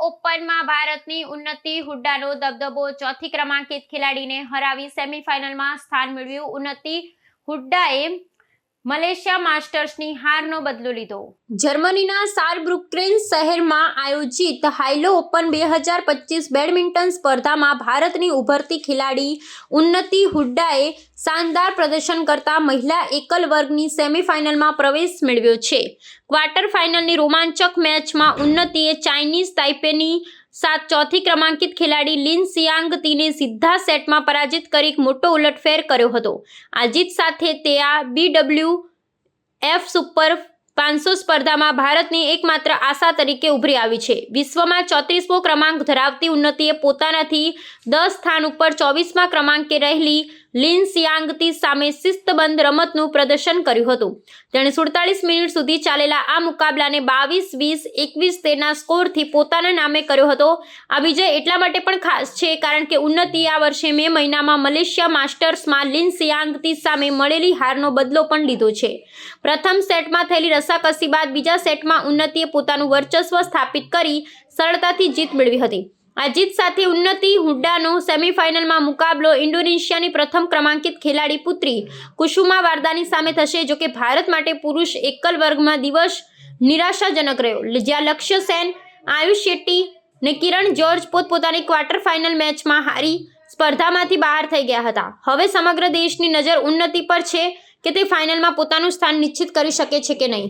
ઓપનમાં ભારતની ઉન્નતિ હુડ્ડાનો દબદબો ચોથી ક્રમાંકિત ખેલાડીને હરાવી સેમીફાઇનલમાં સ્થાન મેળવ્યું. ઉન્નતિ હુડ્ડાએ મલેશિયા માસ્ટર્સની હારનો બદલો લીધો. જર્મનીના સારબ્રુક્રેન શહેરમાં આયોજિત હાઇલો ઓપન બે હજાર પચીસ બેડમિન્ટન સ્પર્ધામાં ભારતની ઉભરતી ખેલાડી ઉન્નતિ હુડ્ડાએ શાનદાર પ્રદર્શન કરતા મહિલા એકલ વર્ગની સેમીફાઇનલમાં પ્રવેશ મેળવ્યો છે. ક્વાર્ટર ફાઇનલની રોમાંચક મેચમાં ઉન્નતિએ ચાઇનીઝ તાઇપેની સાત ચોથી ક્રમાંકિત ખેલાડી લિન સિયાંગતીને સીધા સેટમાં પરાજિત કરી મોટો ઉલટફેર કર્યો હતો. આ જીત સાથે તે આ બીડબ્લ્યુ એફ સુપર પાંચસો સ્પર્ધામાં ભારતની એકમાત્ર આશા તરીકે ઉભરી આવી છે. વિશ્વમાં ચોત્રીસમો ક્રમાંક ધરાવતી ઉન્નતિએ પોતાનાથી દસ સ્થાન ઉપર ચોવીસમા ક્રમાંકે રહેલી લિન સિયાંગતી સામે શિસ્તબંધ રમતનું પ્રદર્શન કર્યું હતું. તેણે સુડતાલીસ મિનિટ સુધી ચાલેલા આ મુકાબલાને બાવીસ, વીસ, એકવીસ તેના સ્કોરથી પોતાના નામે કર્યો હતો. આ વિજય એટલા માટે પણ ખાસ છે કારણ કે ઉન્નતિ આ વર્ષે મે મહિનામાં મલેશિયા માસ્ટર્સમાં લિન સિયાંગતી સામે મળેલી હારનો બદલો પણ લીધો છે. પ્રથમ સેટમાં થયેલી રસાકસી બાદ બીજા સેટમાં ઉન્નતિએ પોતાનું વર્ચસ્વ સ્થાપિત કરી સરળતાથી જીત મેળવી હતી. આ જીત સાથે ઉન્નતિ, હુડ્ડાનો સેમીફાઇનલમાં મુકાબલો, ઇન્ડોનેશિયાની પ્રથમ ક્રમાંકિત ખેલાડી પુત્રી. કુસુમા વાર્દાની સામે થશે, જોકે ભારત માટે પુરુષ એકલ વર્ગમાં દિવસ નિરાશાજનક રહ્યો. જ્યાં લક્ષ્ય સેન આયુષ શેટ્ટી ને કિરણ જ્યોર્જ પોતપોતાની ક્વાર્ટર ફાઇનલ મેચમાં હારી સ્પર્ધામાંથી બહાર થઈ ગયા હતા. હવે સમગ્ર દેશની નજર ઉન્નતિ પર છે કે તે ફાઇનલમાં પોતાનું સ્થાન નિશ્ચિત કરી શકે છે કે નહીં?